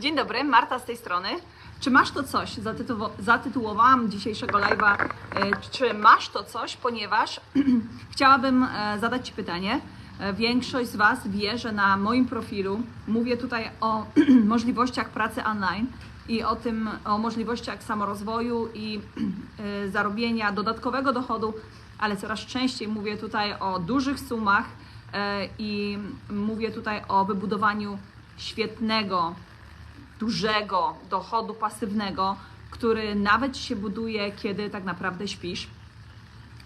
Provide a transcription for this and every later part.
Dzień dobry, Marta z tej strony. Czy masz to coś? Zatytuło, zatytułowałam dzisiejszego live'a, e, czy masz to coś, ponieważ chciałabym e, zadać Ci pytanie. E, Większość z Was wie, że na moim profilu mówię tutaj o możliwościach pracy online i o tym, o możliwościach samorozwoju i zarobienia dodatkowego dochodu, ale coraz częściej mówię tutaj o dużych sumach i mówię tutaj o wybudowaniu świetnego, dużego dochodu pasywnego, który nawet się buduje, kiedy tak naprawdę śpisz.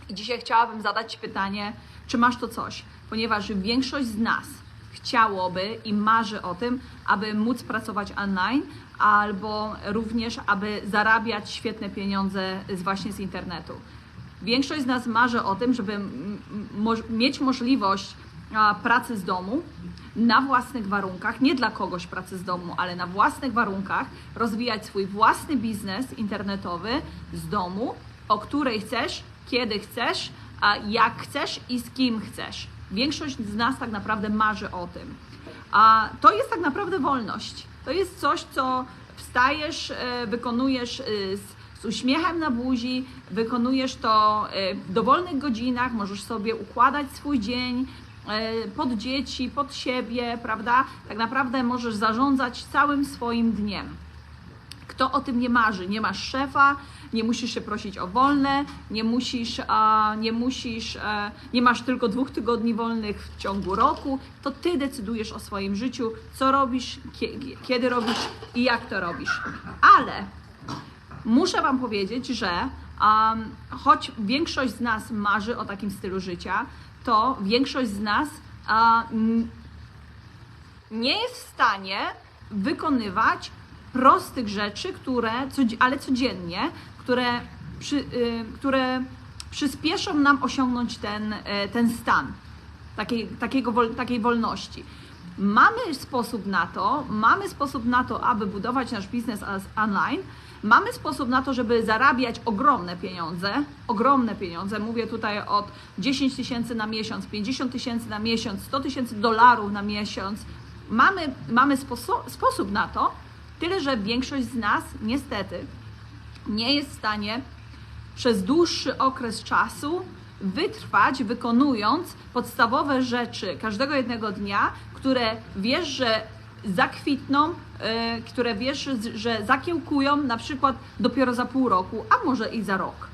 I dzisiaj chciałabym zadać Ci pytanie, czy masz to coś? Ponieważ większość z nas chciałoby i marzy o tym, aby móc pracować online, albo również, aby zarabiać świetne pieniądze właśnie z internetu. Większość z nas marzy o tym, żeby mieć możliwość pracy z domu na własnych warunkach, nie dla kogoś pracy z domu, ale na własnych warunkach, rozwijać swój własny biznes internetowy z domu, o której chcesz, kiedy chcesz, jak chcesz i z kim chcesz. Większość z nas tak naprawdę marzy o tym. A to jest tak naprawdę wolność. To jest coś, co wstajesz, e, wykonujesz e, z, z uśmiechem na buzi, wykonujesz to e, w dowolnych godzinach, możesz sobie układać swój dzień pod dzieci, pod siebie, prawda? Tak naprawdę możesz zarządzać całym swoim dniem. Kto o tym nie marzy? Nie masz szefa, nie musisz się prosić o wolne, nie musisz, nie musisz, e, nie masz tylko dwóch tygodni wolnych w ciągu roku, to ty decydujesz o swoim życiu, co robisz, kie, kiedy robisz i jak to robisz. Ale muszę Wam powiedzieć, że choć większość z nas marzy o takim stylu życia, to większość z nas a, nie jest w stanie wykonywać prostych rzeczy, które, ale codziennie, które, przy, y, które przyspieszą nam osiągnąć ten, y, ten stan takiej, takiego, takiej wolności. Mamy sposób na to, mamy sposób na to, aby budować nasz biznes online, mamy sposób na to, żeby zarabiać ogromne pieniądze, ogromne pieniądze, mówię tutaj od 10 tysięcy na miesiąc, 50 tysięcy na miesiąc, 100 tysięcy dolarów na miesiąc. Mamy, mamy sposo- sposób na to, tyle że większość z nas niestety nie jest w stanie przez dłuższy okres czasu wytrwać, wykonując podstawowe rzeczy każdego jednego dnia, które wiesz, że zakwitną, e, które wiesz, że zakiełkują na przykład dopiero za pół roku, a może i za rok.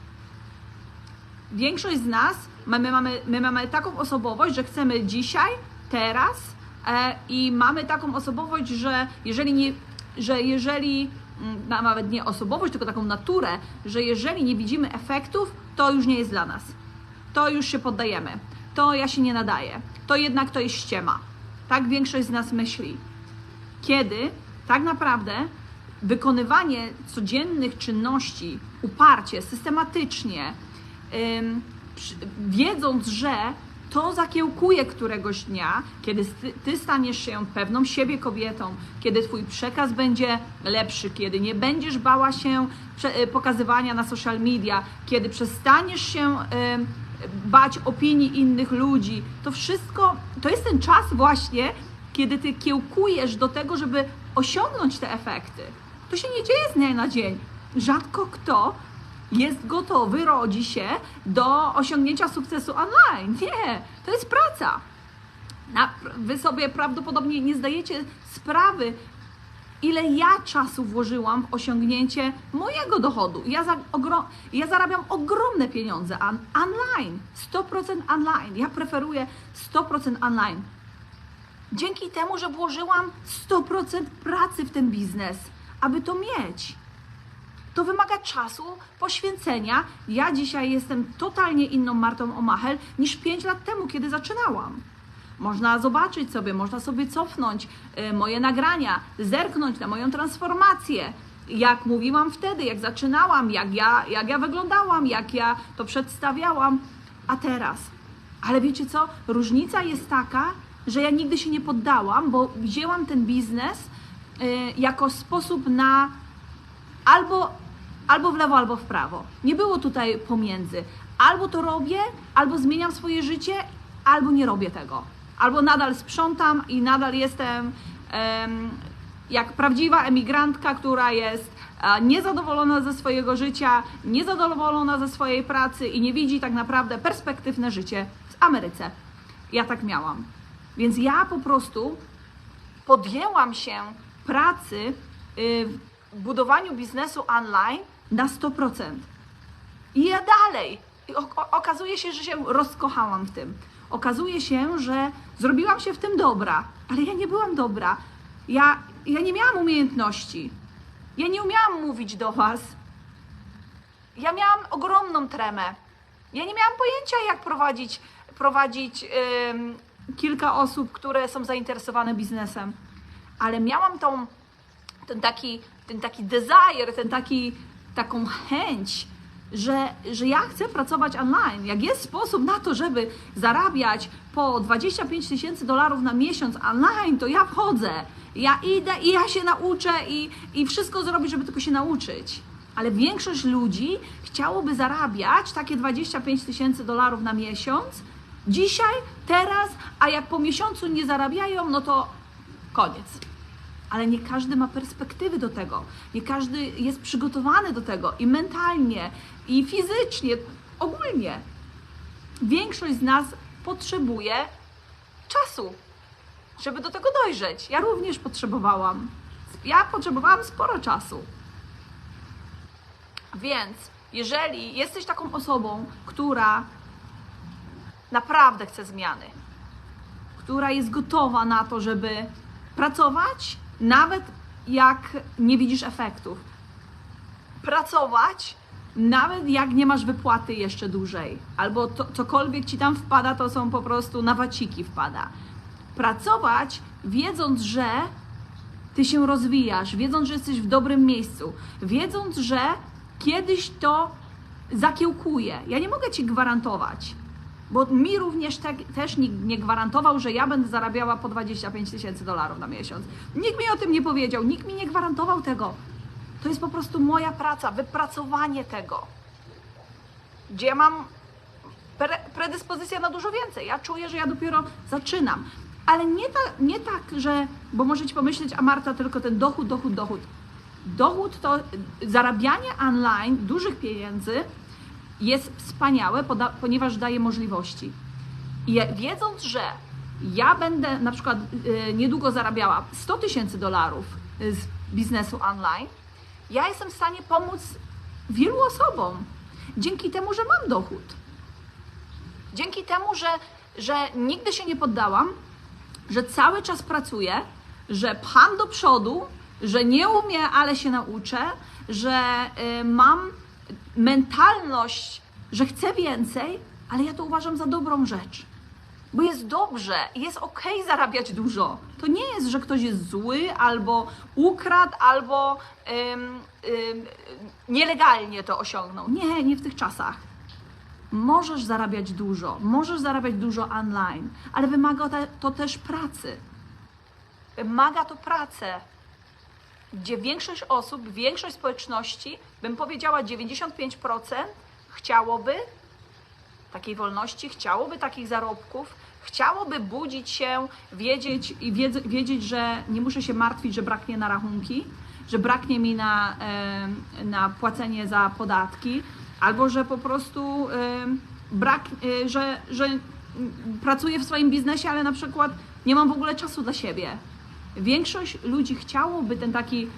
Większość z nas, my my mamy, my mamy taką osobowość, że chcemy dzisiaj, teraz e, i mamy taką osobowość, że jeżeli nie, że jeżeli mm, na- nawet nie osobowość, tylko taką naturę, że jeżeli nie widzimy efektów, to już nie jest dla nas. To już się poddajemy. To ja się nie nadaję. To jednak to jest ściema. Tak większość z nas myśli. Kiedy tak naprawdę wykonywanie codziennych czynności uparcie, systematycznie, wiedząc, że to zakiełkuje któregoś dnia, kiedy ty, staniesz się pewną siebie kobietą, kiedy twój przekaz będzie lepszy, kiedy nie będziesz bała się y, pokazywania na social media, kiedy przestaniesz się bać opinii innych ludzi, to wszystko, to jest ten czas właśnie, kiedy ty kiełkujesz do tego, żeby osiągnąć te efekty. To się nie dzieje z dnia na dzień. Rzadko kto jest gotowy, rodzi się do osiągnięcia sukcesu online. Nie, to jest praca. Wy sobie prawdopodobnie nie zdajecie sprawy, ile ja czasu włożyłam w osiągnięcie mojego dochodu. Ja, za, ja zarabiam ogromne pieniądze on, online, 100% online. Ja preferuję 100% online. Dzięki temu, że włożyłam 100% pracy w ten biznes, aby to mieć. To wymaga czasu, poświęcenia. Ja dzisiaj jestem totalnie inną Martą Omachel niż 5 lat temu, kiedy zaczynałam. Można zobaczyć sobie, można sobie cofnąć y, moje nagrania, zerknąć na moją transformację. Jak mówiłam wtedy, jak zaczynałam, jak ja, jak ja wyglądałam, jak ja to przedstawiałam, a teraz. Ale wiecie co? Różnica jest taka, że ja nigdy się nie poddałam, bo wzięłam ten biznes y, jako sposób na albo, albo w lewo, albo w prawo. Nie było tutaj pomiędzy. Albo to robię, albo zmieniam swoje życie, albo nie robię tego. Albo nadal sprzątam i nadal jestem em, jak prawdziwa emigrantka, która jest e, niezadowolona ze swojego życia, niezadowolona ze swojej pracy i nie widzi tak naprawdę perspektyw na życie w Ameryce. Ja tak miałam. Więc ja po prostu podjęłam się pracy y, w budowaniu biznesu online na 100%. I ja dalej. Okazuje się, że się rozkochałam w tym. Okazuje się, że zrobiłam się w tym dobra, ale ja nie byłam dobra. Ja, ja nie miałam umiejętności. Ja nie umiałam mówić do Was. Ja miałam ogromną tremę. Ja nie miałam pojęcia, jak prowadzić, prowadzić kilka osób, które są zainteresowane biznesem. Ale miałam tą, ten taki, ten taki desire, ten taki, taką chęć, że, że ja chcę pracować online. Jak jest sposób na to, żeby zarabiać po 25 tysięcy dolarów na miesiąc online, to ja wchodzę. Ja idę i ja się nauczę i, i wszystko zrobić, żeby tylko się nauczyć. Ale większość ludzi chciałoby zarabiać takie 25 tysięcy dolarów na miesiąc dzisiaj, teraz, a jak po miesiącu nie zarabiają, no to koniec ale nie każdy ma perspektywy do tego. Nie każdy jest przygotowany do tego i mentalnie, i fizycznie, ogólnie. Większość z nas potrzebuje czasu, żeby do tego dojrzeć. Ja również potrzebowałam. Ja potrzebowałam sporo czasu. Więc jeżeli jesteś taką osobą, która naprawdę chce zmiany, która jest gotowa na to, żeby pracować, nawet jak nie widzisz efektów. Pracować, nawet jak nie masz wypłaty jeszcze dłużej, albo to, cokolwiek ci tam wpada, to są po prostu na waciki wpada. Pracować, wiedząc, że ty się rozwijasz, wiedząc, że jesteś w dobrym miejscu, wiedząc, że kiedyś to zakiełkuje. Ja nie mogę ci gwarantować, bo mi również te, też nikt nie gwarantował, że ja będę zarabiała po 25 tysięcy dolarów na miesiąc. Nikt mi o tym nie powiedział, nikt mi nie gwarantował tego. To jest po prostu moja praca, wypracowanie tego. Gdzie mam pre, predyspozycję na dużo więcej. Ja czuję, że ja dopiero zaczynam. Ale nie, ta, nie tak, że, bo możecie pomyśleć, a Marta tylko ten dochód, dochód, dochód. Dochód to zarabianie online dużych pieniędzy jest wspaniałe, ponieważ daje możliwości. I wiedząc, że ja będę na przykład y, niedługo zarabiała 100 tysięcy dolarów y, z biznesu online, ja jestem w stanie pomóc wielu osobom dzięki temu, że mam dochód. Dzięki temu, że, że nigdy się nie poddałam, że cały czas pracuję, że pcham do przodu, że nie umiem, ale się nauczę, że y, mam mentalność, że chcę więcej, ale ja to uważam za dobrą rzecz. Bo jest dobrze jest ok zarabiać dużo. To nie jest, że ktoś jest zły, albo ukradł, albo ym, ym, nielegalnie to osiągnął. Nie, nie w tych czasach. Możesz zarabiać dużo, możesz zarabiać dużo online, ale wymaga to też pracy. Wymaga to pracę, gdzie większość osób, większość społeczności, bym powiedziała 95%, chciałoby takiej wolności, chciałoby takich zarobków, chciałoby budzić się, wiedzieć i wiedz, wiedzieć, że nie muszę się martwić, że braknie na rachunki, że braknie mi na, na płacenie za podatki, albo że po prostu brak, e, że, że pracuję w swoim biznesie, ale na przykład nie mam w ogóle czasu dla siebie. Większość ludzi chciałoby ten taki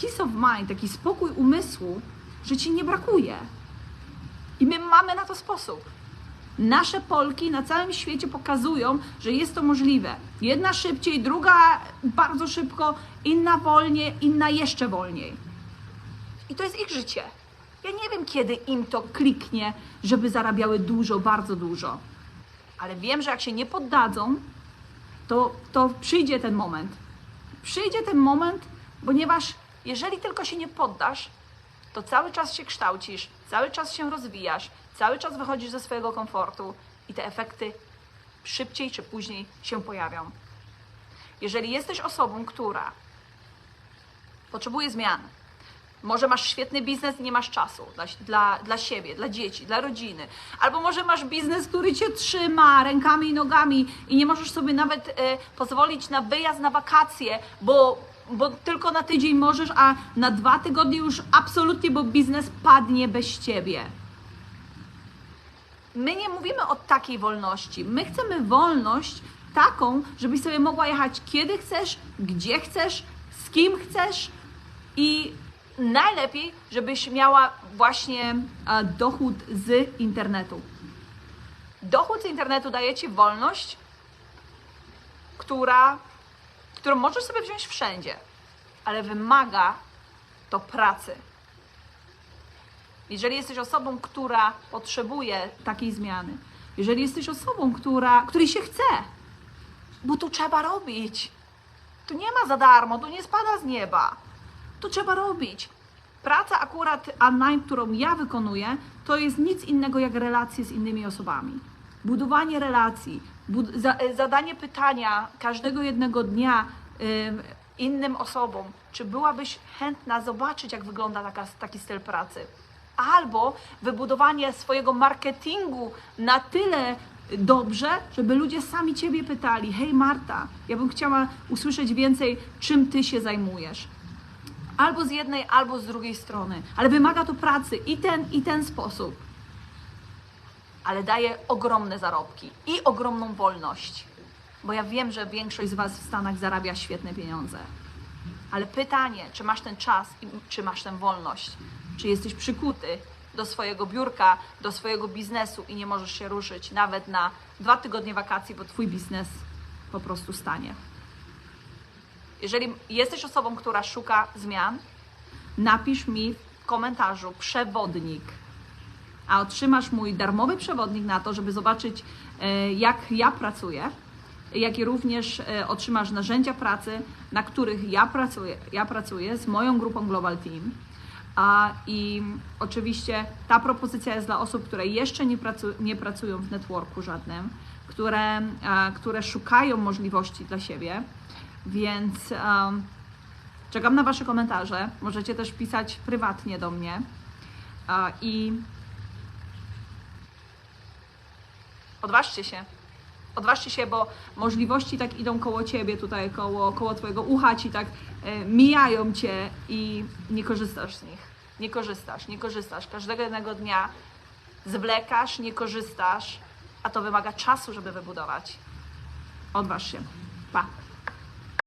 peace of mind, taki spokój umysłu, że ci nie brakuje. I my mamy na to sposób. Nasze Polki na całym świecie pokazują, że jest to możliwe. Jedna szybciej, druga bardzo szybko, inna wolniej, inna jeszcze wolniej. I to jest ich życie. Ja nie wiem, kiedy im to kliknie, żeby zarabiały dużo, bardzo dużo. Ale wiem, że jak się nie poddadzą, to, to przyjdzie ten moment. Przyjdzie ten moment, ponieważ jeżeli tylko się nie poddasz, to cały czas się kształcisz, cały czas się rozwijasz, cały czas wychodzisz ze swojego komfortu i te efekty szybciej czy później się pojawią. Jeżeli jesteś osobą, która potrzebuje zmian, Może masz świetny biznes i nie masz czasu dla, dla, dla siebie, dla dzieci, dla rodziny. Albo może masz biznes, który cię trzyma rękami i nogami i nie możesz sobie nawet e, pozwolić na wyjazd na wakacje, bo, bo tylko na tydzień możesz, a na dwa tygodnie już absolutnie, bo biznes padnie bez ciebie. My nie mówimy o takiej wolności. My chcemy wolność taką, żebyś sobie mogła jechać kiedy chcesz, gdzie chcesz, z kim chcesz i najlepiej, żebyś miała właśnie e, dochód z internetu. Dochód z internetu daje ci wolność, która, którą możesz sobie wziąć wszędzie, ale wymaga to pracy. Jeżeli jesteś osobą, która potrzebuje takiej zmiany, jeżeli jesteś osobą, która, której się chce, bo to trzeba robić. To nie ma za darmo, to nie spada z nieba. To trzeba robić. Praca akurat online, którą ja wykonuję, to jest nic innego jak relacje z innymi osobami. Budowanie relacji, bud- za- e, zadanie pytania każdego jednego dnia ym, innym osobom, czy byłabyś chętna zobaczyć, jak wygląda taka, taki styl pracy. Albo wybudowanie swojego marketingu na tyle dobrze, żeby ludzie sami Ciebie pytali: Hej Marta, ja bym chciała usłyszeć więcej, czym Ty się zajmujesz. Albo z jednej, albo z drugiej strony. Ale wymaga to pracy i ten, i ten sposób. Ale daje ogromne zarobki i ogromną wolność. Bo ja wiem, że większość z Was w Stanach zarabia świetne pieniądze. Ale pytanie, czy masz ten czas i czy masz tę wolność? Czy jesteś przykuty do swojego biurka, do swojego biznesu i nie możesz się ruszyć nawet na dwa tygodnie wakacji, bo Twój biznes po prostu stanie. Jeżeli jesteś osobą, która szuka zmian, napisz mi w komentarzu przewodnik, a otrzymasz mój darmowy przewodnik na to, żeby zobaczyć, e, jak ja pracuję, jak i również e, otrzymasz narzędzia pracy, na których ja pracuję, ja pracuję z moją grupą Global Team. A, I oczywiście ta propozycja jest dla osób, które jeszcze nie, pracu, nie pracują w networku żadnym, które, a, które szukają możliwości dla siebie, więc um, czekam na Wasze komentarze. Możecie też pisać prywatnie do mnie. A, I odważcie się. Odważcie się, bo możliwości tak idą koło ciebie, tutaj koło, koło twojego ucha ci tak e, mijają cię i nie korzystasz z nich. Nie korzystasz, nie korzystasz. Każdego jednego dnia zwlekasz, nie korzystasz, a to wymaga czasu, żeby wybudować. Odważ się. Pa.